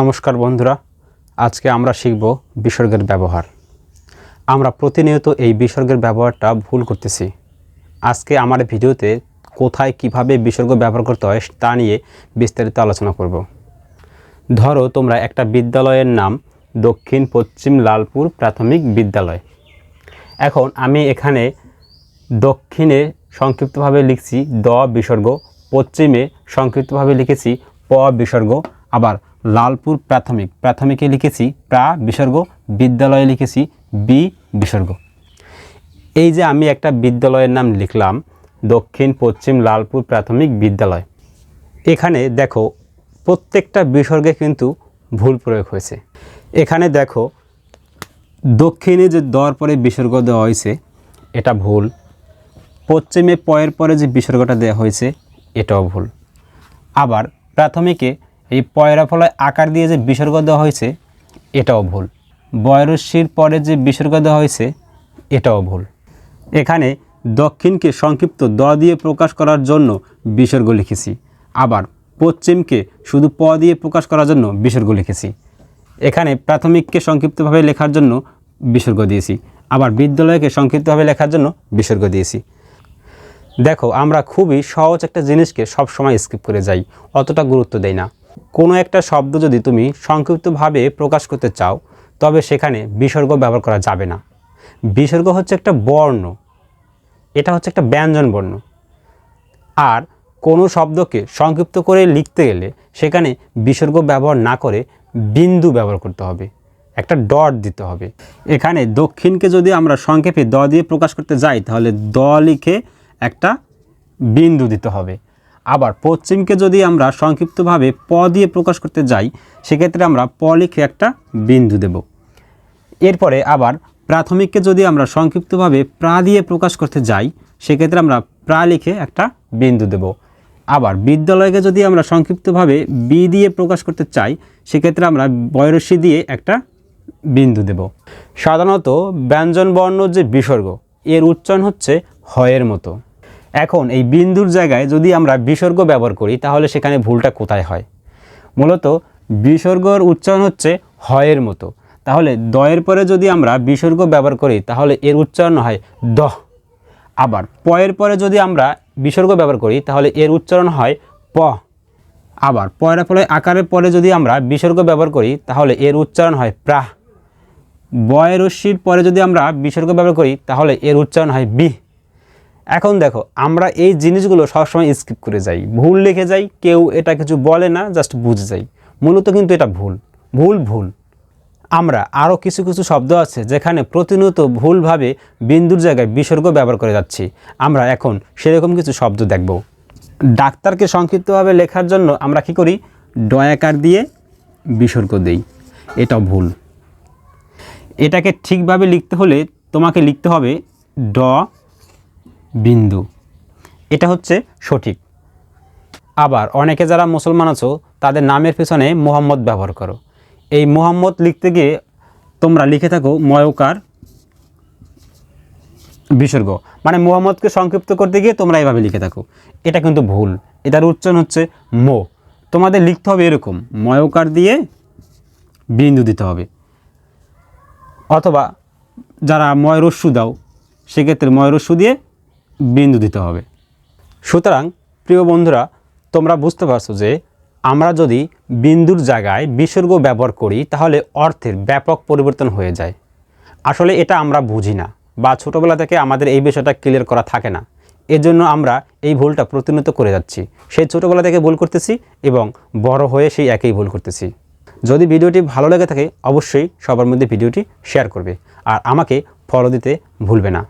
নমস্কার বন্ধুরা, আজকে আমরা শিখব বিসর্গের ব্যবহার। আমরা প্রতিনিয়ত এই বিসর্গের ব্যবহারটা ভুল করতেছি। আজকে আমার ভিডিওতে কোথায় কীভাবে বিসর্গ ব্যবহার করতে হয় তা নিয়ে বিস্তারিত আলোচনা করব। ধরো তোমরা একটা বিদ্যালয়ের নাম দক্ষিণ, পশ্চিম লালপুর প্রাথমিক বিদ্যালয়। এখন আমি এখানে দক্ষিণে সংক্ষিপ্তভাবে লিখছি দ বিসর্গ, পশ্চিমে সংক্ষিপ্তভাবে লিখেছি প বিসর্গ, আবার লালপুর প্রাথমিক। প্রাথমিকে লিখেছি প্রা, বিসর্গ, বিদ্যালয়ে লিখেছি বি, বিসর্গ। এই যে আমি একটা বিদ্যালয়ের নাম লিখলাম, দক্ষিণ, পশ্চিম লালপুর প্রাথমিক বিদ্যালয়। এখানে দেখো, প্রত্যেকটা বিসর্গে কিন্তু ভুল প্রয়োগ হয়েছে। এখানে দেখো, দক্ষিণে যে দর পরে বিসর্গ দেওয়া হয়েছে, এটা ভুল। পশ্চিমে পয়ের পরে যে বিসর্গটা দেওয়া হয়েছে, এটাও ভুল। আবার প্রাথমিকে এই পয়রা ফলায় আকার দিয়ে যে বিসর্গ দেওয়া হয়েছে, এটাও ভুল। বয়রস্বীর পরে যে বিসর্গ দেওয়া হয়েছে, এটাও ভুল। এখানে দক্ষিণকে সংক্ষিপ্ত দ দিয়ে প্রকাশ করার জন্য বিসর্গ লিখেছি। আবার পশ্চিমকে শুধু প দিয়ে প্রকাশ করার জন্য বিসর্গ লিখেছি। এখানে প্রাথমিককে সংক্ষিপ্তভাবে লেখার জন্য বিসর্গ দিয়েছি। আবার বিদ্যালয়কে সংক্ষিপ্তভাবে লেখার জন্য বিসর্গ দিয়েছি। দেখো, আমরা খুবই সহজ একটা জিনিসকে সব সময় স্কিপ করে যাই, অতটা গুরুত্ব দেই না। কোনো একটা শব্দ যদি তুমি সংক্ষিপ্তভাবে প্রকাশ করতে চাও, তবে সেখানে বিসর্গ ব্যবহার করা যাবে না। বিসর্গ হচ্ছে একটা বর্ণ। এটা হচ্ছে একটা ব্যঞ্জন বর্ণ। আর কোনো শব্দকে সংক্ষিপ্ত করে লিখতে গেলে সেখানে বিসর্গ ব্যবহার না করে বিন্দু ব্যবহার করতে হবে। একটা ডট দিতে হবে। এখানে দক্ষিণকে যদি আমরা সংক্ষেপে দ দিয়ে প্রকাশ করতে যাই, তাহলে দ লিখে একটা বিন্দু দিতে হবে। আবার পশ্চিমকে যদি আমরা সংক্ষিপ্তভাবে প দিয়ে প্রকাশ করতে যাই, সেক্ষেত্রে আমরা প লিখে একটা বিন্দু দেব। এরপরে আবার প্রাথমিককে যদি আমরা সংক্ষিপ্তভাবে প্রা দিয়ে প্রকাশ করতে যাই, সেক্ষেত্রে আমরা প্রা লিখে একটা বিন্দু দেব। আবার বিদ্যালয়কে যদি আমরা সংক্ষিপ্তভাবে বি দিয়ে প্রকাশ করতে চাই, সেক্ষেত্রে আমরা বয়রসী দিয়ে একটা বিন্দু দেব। সাধারণত ব্যঞ্জন বর্ণ যে বিসর্গ, এর উচ্চারণ হচ্ছে হয়ের মতো। এখন এই বিন্দুর জায়গায় যদি আমরা বিসর্গ ব্যবহার করি, তাহলে সেখানে ভুলটা কোথায় হয়? মূলত বিসর্গর উচ্চারণ হচ্ছে হয়ের মতো। তাহলে দয়ের পরে যদি আমরা বিসর্গ ব্যবহার করি, তাহলে এর উচ্চারণ হয় দ আবার পয়ের পরে যদি আমরা বিসর্গ ব্যবহার করি, তাহলে এর উচ্চারণ হয় প। আবার পয়রা ফলে আকারের পরে যদি আমরা বিসর্গ ব্যবহার করি, তাহলে এর উচ্চারণ হয় প্রাহ। বয় রশ্মির পরে যদি আমরা বিসর্গ ব্যবহার করি, তাহলে এর উচ্চারণ হয় বি এখন দেখো, আমরা এই জিনিসগুলো সবসময় স্কিপ করে যাই। ভুল লিখে যাই, কেউ এটা কিছু বলে না জাস্ট বুঝে যাই। মূলত কিন্তু এটা ভুল ভুল ভুল। আমরা আরও কিছু কিছু শব্দ আছে যেখানে প্রতিনিয়ত ভুলভাবে বিন্দুর জায়গায় বিসর্গ ব্যবহার করে যাচ্ছি। আমরা এখন সেরকম কিছু শব্দ দেখব। ডাক্তারকে সংক্ষিপ্তভাবে লেখার জন্য আমরা কি করি? ডয়াকার দিয়ে বিসর্গ দেই। এটা ভুল। এটাকে ঠিকভাবে লিখতে হলে তোমাকে লিখতে হবে ড বিন্দু। এটা হচ্ছে সঠিক। আবার অনেকে যারা মুসলমান আছো, তাদের নামের পেছনে মোহাম্মদ ব্যবহার করো। এই মোহাম্মদ লিখতে গিয়ে তোমরা লিখে থাকো ময়কার বিসর্গ। মানে মোহাম্মদকে সংক্ষিপ্ত করতে গিয়ে তোমরা এইভাবে লিখে থাকো। এটা কিন্তু ভুল। এটার উচ্চারণ হচ্ছে মো। তোমাদের লিখতে হবে এরকম। ময়কার দিয়ে বিন্দু দিতে হবে। অথবা যারা ময়রস্যু দাও, সেক্ষেত্রে ময়রস্যু দিয়ে বিন্দু দিতে হবে। সুতরাং, প্রিয় বন্ধুরা, তোমরা বুঝতে পারছ যে আমরা যদি বিন্দুর জায়গায় বিসর্গ ব্যবহার করি, তাহলে অর্থের ব্যাপক পরিবর্তন হয়ে যায়। আসলে এটা আমরা বুঝি না বা ছোটোবেলা থেকে আমাদের এই বিষয়টা ক্লিয়ার করা থাকে না। এজন্য আমরা এই ভুলটা প্রতিনিয়ত করে যাচ্ছি। সেই ছোটোবেলা থেকে ভুল করতেছি এবং বড় হয়ে সেই একই ভুল করতেছি। যদি ভিডিওটি ভালো লেগে থাকে, অবশ্যই সবার মধ্যে ভিডিওটি শেয়ার করবে। আর আমাকে ফলো দিতে ভুলবে না।